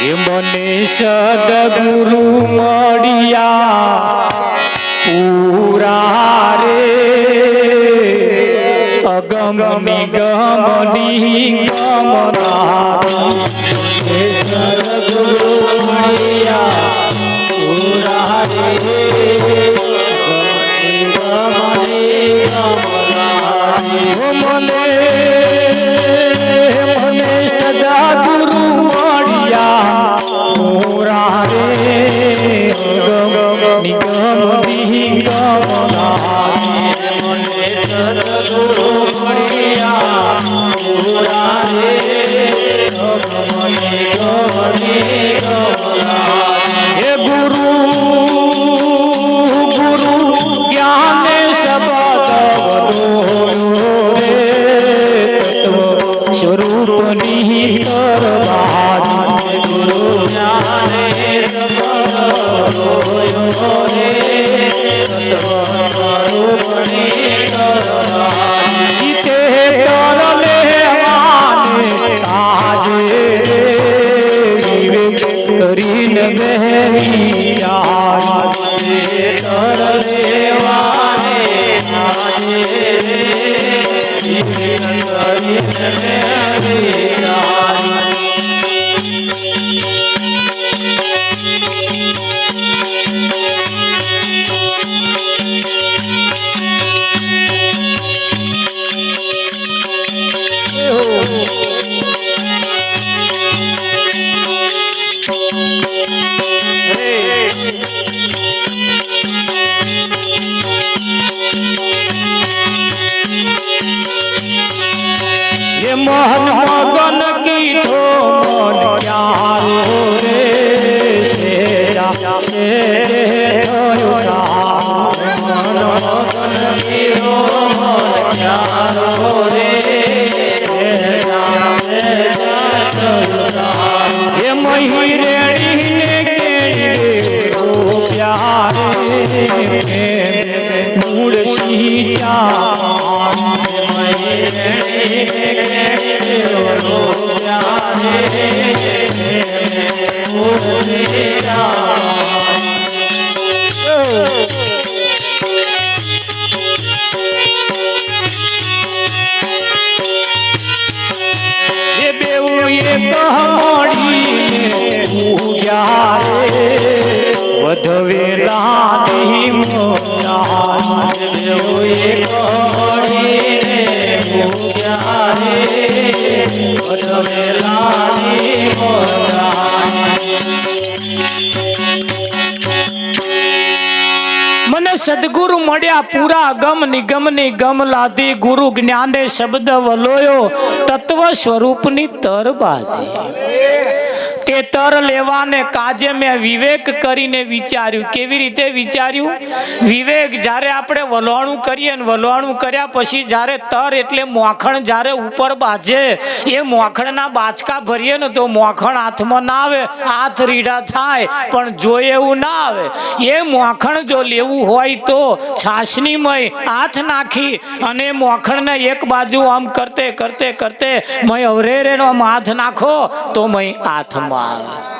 એ મને સદગુરુ મળ્યા પૂરા રે અગમ નિગમ મળ્યા પૂરા ગમ નિગમની ગમ લાદી ગુરુ જ્ઞાને શબ્દ વલોયો તત્વ સ્વરૂપની તરબાજી. તર લેવાને કાજે મેં વિવેક કરીને વિચાર્યું. કેવી રીતે વિચાર્યું? વિવેક જ્યારે આપણે વલોણું કરીએ ને વલોણું કર્યા પછી જ્યારે તર એટલે મોખણ જ્યારે ઉપર બાજે, એ મોખણના બાચકા ભરીએ ને તો મોખણ હાથમાં ના આવે, હાથ રીડા થાય, પણ જોઈએ એવું ના આવે. એ મોખણ જો લેવું હોય તો છાશની મય હાથ નાખી અને મોખણને એક બાજુ આમ કરતે કરતે કરતે, મય અવરેરેનો આમ હાથ નાખો તો મય હાથમાં આવે.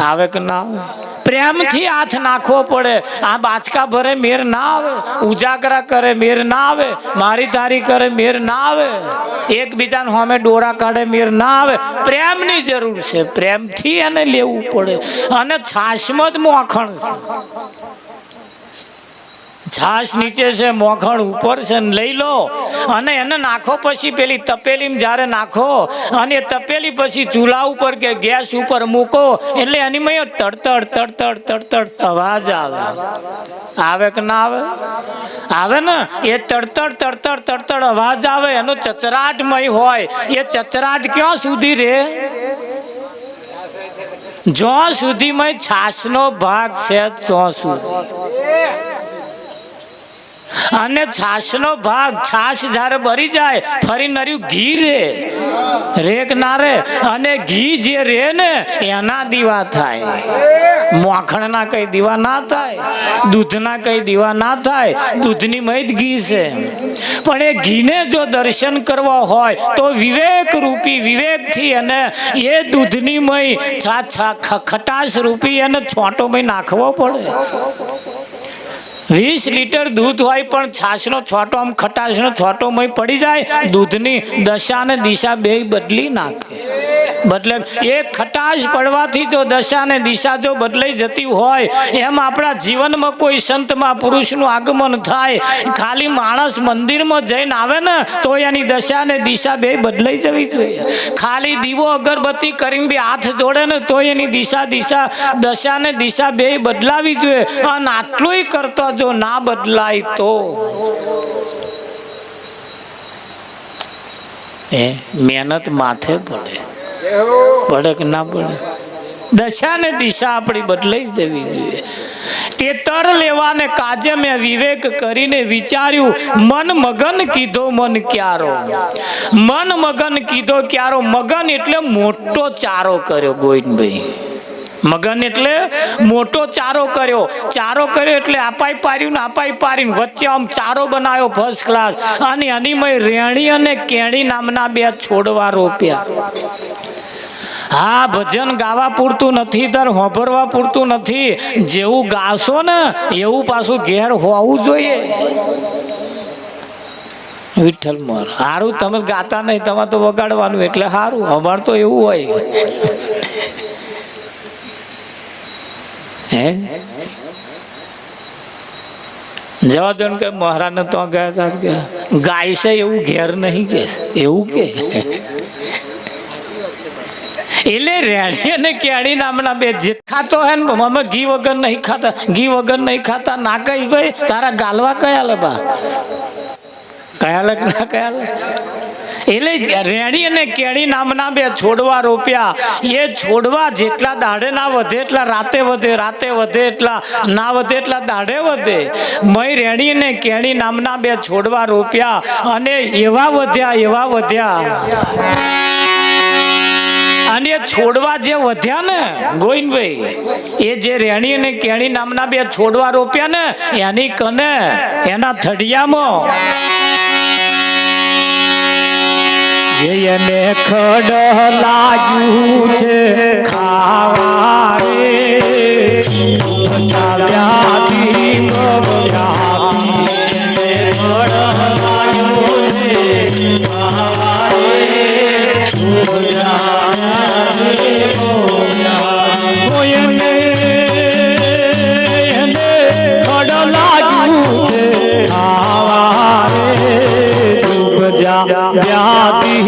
આવે કે ના આવે? પ્રેમથી હાથ નાખવો પડે. આ બાચકા ભરે મેર ના આવે. ઉજાગરા કરે મેર ના આવે. મારી તારી કરે મેર ના આવે. એકબીજાને હોમે ડોરા કાઢે મેર ના આવે. પ્રેમની જરૂર છે. પ્રેમથી એને લેવું પડે. અને છાશમાં જ મોખણ છે. છાશ નીચે છે, મોખણ ઉપર છે ને લઈ લો. અને એને નાખો પછી પેલી તપેલીમાં જ્યારે નાખો, અને તપેલી પછી ચૂલા ઉપર કે ગેસ ઉપર મૂકો, એટલે એની મય તડતડ તડતડ તડતડ અવાજ આવે. આવે કે ના આવે? આવે ને? એ તડતડ તડતડ તડતડ અવાજ આવે, એનો ચચરાટમય હોય. એ ચચરાટ ક્યાં સુધી રે? જ્યાં સુધીમાં છાશનો ભાગ છે, ત્યાં સુધી. અને છાશનો ભાગ છાશ જ્યારે ભરી જાય, ફરી નર્યું ઘી રે. રેક ના રે. અને ઘી જે રે ને, એના દીવા થાય. મોખણના કઈ દીવા ના થાય. દૂધના કઈ દીવા ના થાય. દૂધની જ ઘી છે. પણ એ ઘીને જો દર્શન કરવા હોય, તો વિવેક રૂપી વિવેકથી અને એ દૂધની મય છા ખટાશ રૂપી એને છોટો મય નાખવો પડે. વીસ લીટર દૂધ હોય પણ છાશનો છોટો આમ ખટાશનો છોટો મય પડી જાય, દૂધની દશા અને દિશા બે બદલી નાખે. બદલે એ ખટાશ પડવાથી જો દશા ને દિશા જો બદલાઈ જતી હોય, એમ આપણા જીવનમાં કોઈ સંતમાં પુરુષનું આગમન થાય, ખાલી માણસ મંદિરમાં જઈને આવે ને, તો એની દશા ને દિશા બે બદલાઈ જવી જોઈએ. ખાલી દીવો અગરબત્તી કરીને બી હાથ જોડે ને, તો એની દિશા દિશા, દશા ને દિશા બે બદલાવી જોઈએ. અને આટલું કરતો જો ના બદલાય તો. એ મહેનત માથે પડે. પડે કે ના પડે? દશા ને દિશા આપણી બદલાઈ જવી જોઈએ. તે તર લેવાને કાજે મેં વિવેક કરીને વિચાર્યું, મન મગન કીધો મન ક્યારો? મન મગન કીધો ક્યારો? મગન એટલે મોટો ચારો કર્યો ગોવિંદભાઈ. મગન એટલે મોટો ચારો કર્યો. ચારો કર્યો એટલે આપાઈ પાર્યું ને આપાઈ પારીને વચ્ચે આમ ચારો બનાવ્યો ફર્સ્ટ ક્લાસ અને અનિમય રેણી અને કેણી નામના બે છોડવા રોપ્યા. હા, ભજન ગાવા પૂરતું નથી, તાર હોંભરવા પૂરતું નથી. જેવું ગાશો ને, એવું પાછું ઘેર હોવું જોઈએ. વિઠ્ઠલ મોર સારું તમે ગાતા નહીં તમે તો વગાડવાનું, એટલે સારું અમારે તો એવું હોય. હે? જવા દો ને કે મહારાજને તો ગયા હતા ગાય છે એવું ઘેર નહીં કે, એવું કે. એટલે રેડી અને કેળી નામના બે જે ખાતો હે ને, અમે ઘી વગર નહીં ખાતા, ઘી વગર નહીં ખાતા. ના કહીશ ભાઈ, તારા ગાલવા કયા લે બા? કયા લે ના કયા લે? એટલે રેણી અને કેળી નામના બે છોડવા રોપ્યા. એ છોડવા જેટલા દાઢે ના વધે એટલા રાતે વધે રાતે વધે એટલા ના વધે એટલા દાઢે વધે. મય રેણી અને કેણી નામના બે છોડવા રોપ્યા અને એવા વધ્યા એવા વધ્યા. અને છોડવા જે વધ્યા ને ગોવિંદભાઈ, એ જે રેણી અને કેણી નામના બે છોડવા રોપ્યા ને, એની કને, એના થડિયામાં એને ખડ લાગ્યું છે ખાવા રે વ્યાધિ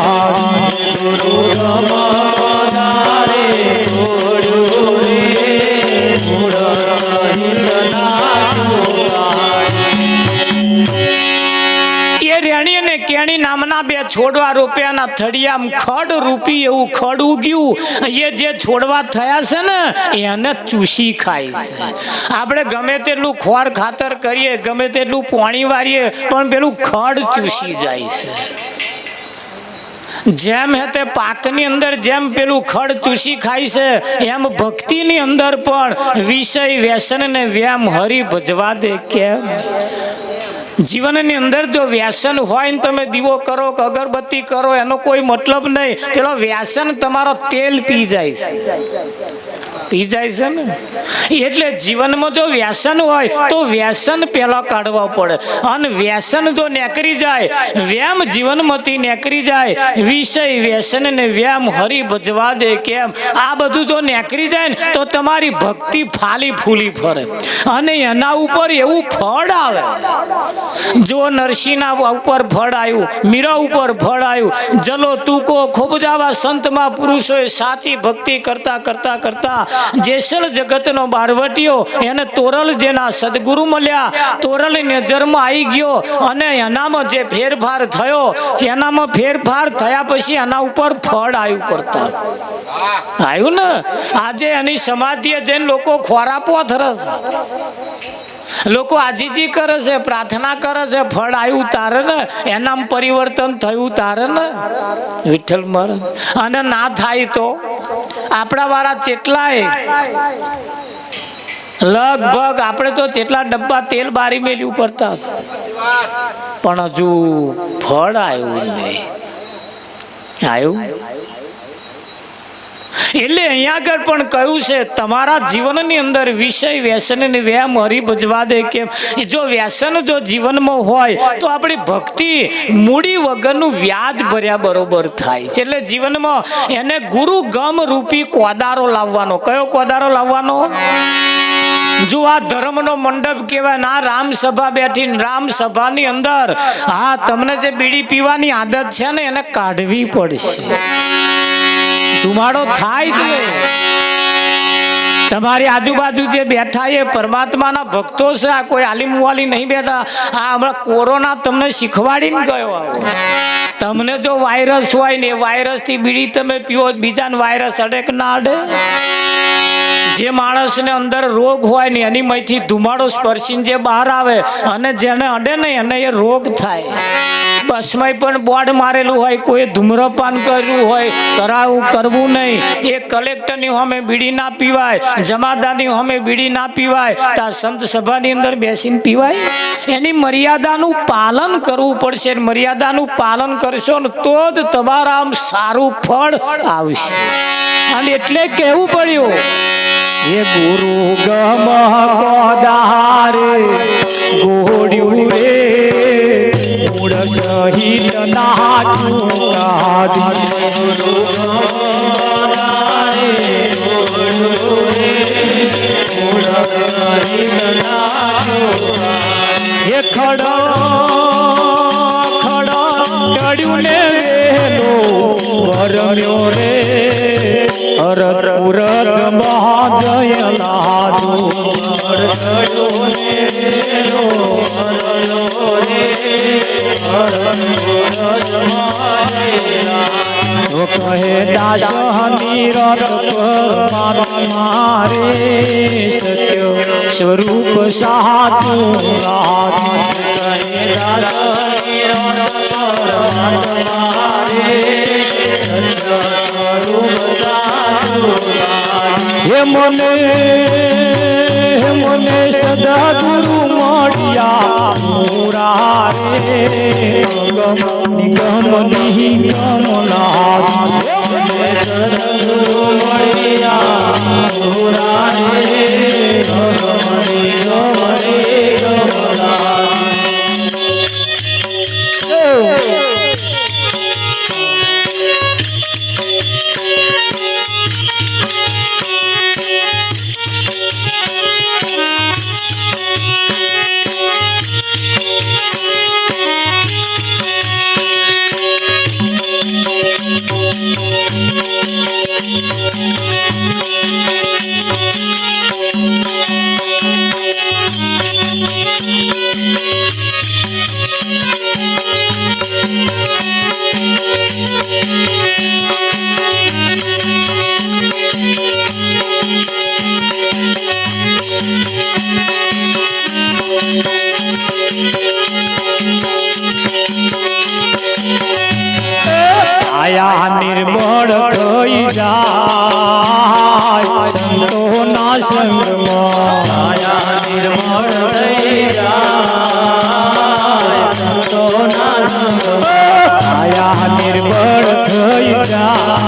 છોડવા થડિયામ ખડ રૂપી એવું ખડ ઉગ્યું. એ જે છોડવા થયા છે ને, એને ચૂસી ખાય છે. આપણે ગમે તેટલું ખોર ખાતર કરીએ, ગમે તેટલું પાણી વારીએ, પણ પેલું ખડ ચૂસી જાય છે. જેમ હે તે પાકની અંદર જેમ પેલું ખડ ચૂસી ખાય છે, એમ ભક્તિની અંદર પણ વિષય વ્યસન ને વ્યામ હરી ભજવા દે કેમ? જીવનની અંદર જો વ્યસન હોય ને તમે દીવો કરો, કે અગરબત્તી કરો, એનો કોઈ મતલબ નહીં. પેલો વ્યસન તમારો તેલ પી જાય છે. પી જાય છે ને? એટલે જીવનમાં જો વ્યસન હોય, તો વ્યસન પહેલાં કાઢવા પડે. અને વ્યસન જો નેકરી જાય વ્યામ જીવનમાંથી નેકરી જાય. વિષય વ્યસન ને વ્યામ હરી ભજવા દે કેમ? આ બધું જો નેકરી જાય ને, તો તમારી ભક્તિ ફાલી ફૂલી ફરે. અને એના ઉપર એવું ફળ આવે. જો નરસિંહના ઉપર ફળ આવ્યું, મીરા ઉપર ફળ આવ્યું, જલો તુકો ખૂબ જ આવા સંતમાં પુરુષોએ સાચી ભક્તિ કરતા કરતા કરતા જેસલ જગતનો બારવટીયો એને તોરલ જેના સદગુરુ મળ્યા તોરલ નજરમાં આવી ગયો અને એનામાં જે ફેરફાર થયો, એનામાં ફેરફાર થયા પછી એના ઉપર ફળ આવ્યું પડતા આવ્યું ને? આજે એની સમાધિએ જઈને લોકો ખોરાપો થરસ લોકો આજીજી કરે છે, પ્રાર્થના કરે છે, ફળ આવ્યું તારે ને? એનામ પરિવર્તન થયું તારે ને? વિઠ્ઠલ મર. અને ના થાય તો? આપણા વાળા ચેટલાય? લગભગ આપણે તો જેટલા ડબ્બા તેલ બારી મેલ્યું પડતા. પણ હજુ ફળ આવ્યું નહીં. આવ્યું? એટલે અહીંયા આગળ પણ કહ્યું છે, તમારા જીવનની અંદર વિષય વ્યસન ને હરી ભજવા દે કેમ જો વ્યસન જો જીવનમાં હોય, તો આપણી ભક્તિ મૂડી વગરનું વ્યાજ ભર્યા બરોબર થાય છે. એટલે જીવનમાં એને ગુરુ ગમ રૂપી કોદારો લાવવાનો. કયો કોદારો લાવવાનો? જો આ ધર્મનો મંડપ કહેવાય ના રામ સભા બેઠી રામ સભાની અંદર, હા, તમને જે બીડી પીવાની આદત છે ને, એને કાઢવી પડશે. ધુમાડો થાય જ તમારી આજુબાજુ જે બેઠા એ પરમાત્માના ભક્તો છે, આ કોઈ આલિમ વાલી નહીં બેઠા. આ હમણાં કોરોના તમને શીખવાડીને ગયો તમને જો વાયરસ હોય ને વાયરસથી બીડી તમે પીઓ બીજાને વાયરસ અડે કે ના અડે? જે માણસને અંદર રોગ હોય ને એની માંથી ધુમાડો સ્પર્શીને જે બહાર આવે અને જેને અડે ને એને એ રોગ થાય. બસમાં પણ બોર્ડ મારેલું હોય, કોઈ ધૂમ્રપાન કર્યું હોય, કરાવું, કરવું નહીં. એ કલેક્ટરની સામે બીડી ના પીવાય, જમાદારની સામે બીડી ના પીવાય, તો સંત સભાની અંદર બેસીને પીવાય. એની મર્યાદાનું પાલન કરવું પડશે. મર્યાદાનું પાલન કરશો ને તો જ તમારા આમ સારું ફળ આવશે. અને એટલે કહેવું પડ્યું એ ગુરુ ગમ ગોદારે ગોડ્યું રે, મૂળ સહિત નાચું એ ખડો ખડો, ચડ્યું ને વેલો, વરમ્યો રે. અર પુરત મહાજય લાદુ તો કહે દાસ નિરત પરમાત્મા સત્ય સ્વરૂપ સાધુ કહે હે મને હે મને સદા ગુરુ મોડિયા મુરા રે ગમ નિગમ મુરા આયા થઈ જાય. સંતોના સંગમાં આયા નિર્મળ થઈ જાય સંતોના સંગમાં આયા નિર્મળ થઈ જાય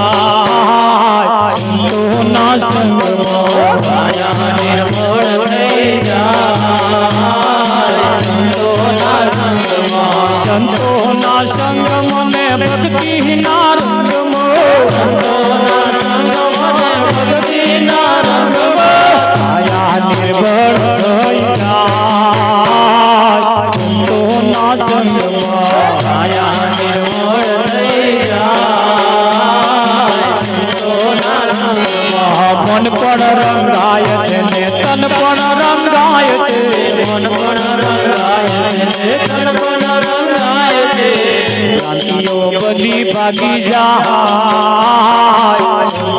બધી ભાગી જાય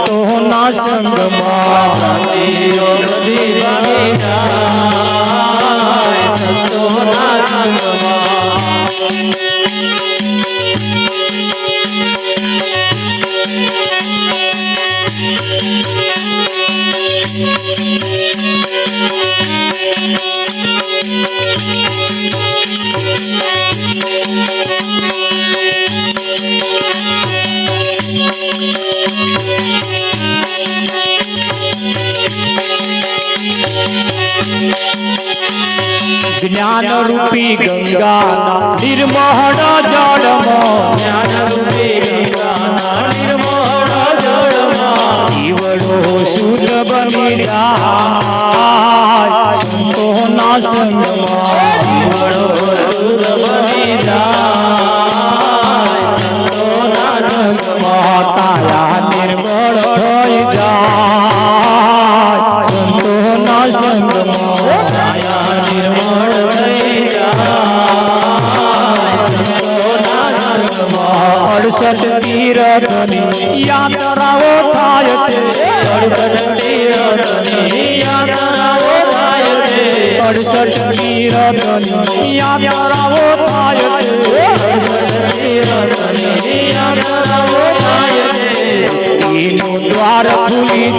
તો ના સંગમાં જ્ઞાન રૂપી ગંગાના નિર્મોહણ જળમાં. જીવડો શુદ્ધ બની રહ્યા સંતોના સંગમાં જીવડો અડસઠ તીરથની યાત્રાઓ થાય છે. અડસઠ તીરથની યાત્રાઓ થાય છે. અડસઠ તીરથની છે. એનું દ્વાર ખુલી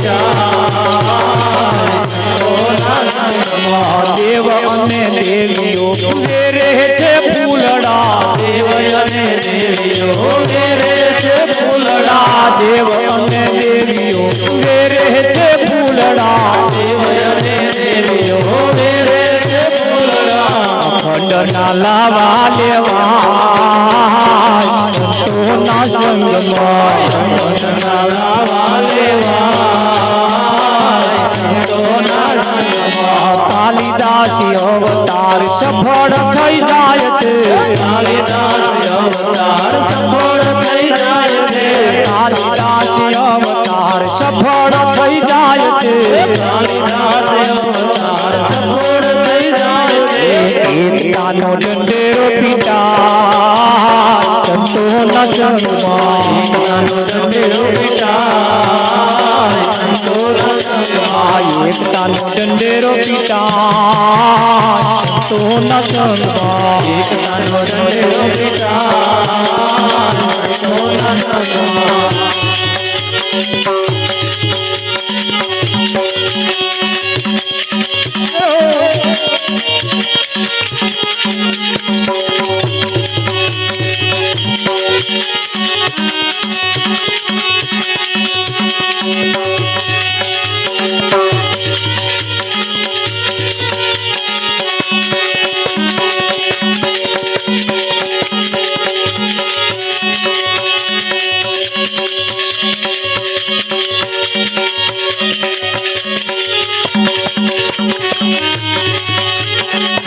જાય. દેવ અને દેવીઓ વેરે છે ફૂલડા. દેવ અને દેવીઓ ઘેરે છે ફૂલડા. દેવ અને દેવીઓ વેરે છે ફૂલડા. દેવ અને દેવીઓ ઘેરે છે ફૂલડા. ખંડના લાવા લેવા સંતોના સંગમાં. વતના અવતાર સફળ થઈ જાય છે કાલિદાસ અવતાર સફળ થઈ જાય છે કાલિદાસી અવતાર સફળ થઈ જાય છે કાલિદાસ અવતાર સફળ થઈ જાય છે એકતાનો દંડેરો પીટા સંતોના સંગમાં એકતાનો સંતોના સંગમાં એકતાનો દંડેરો પિટાય સંતોના રંગમાં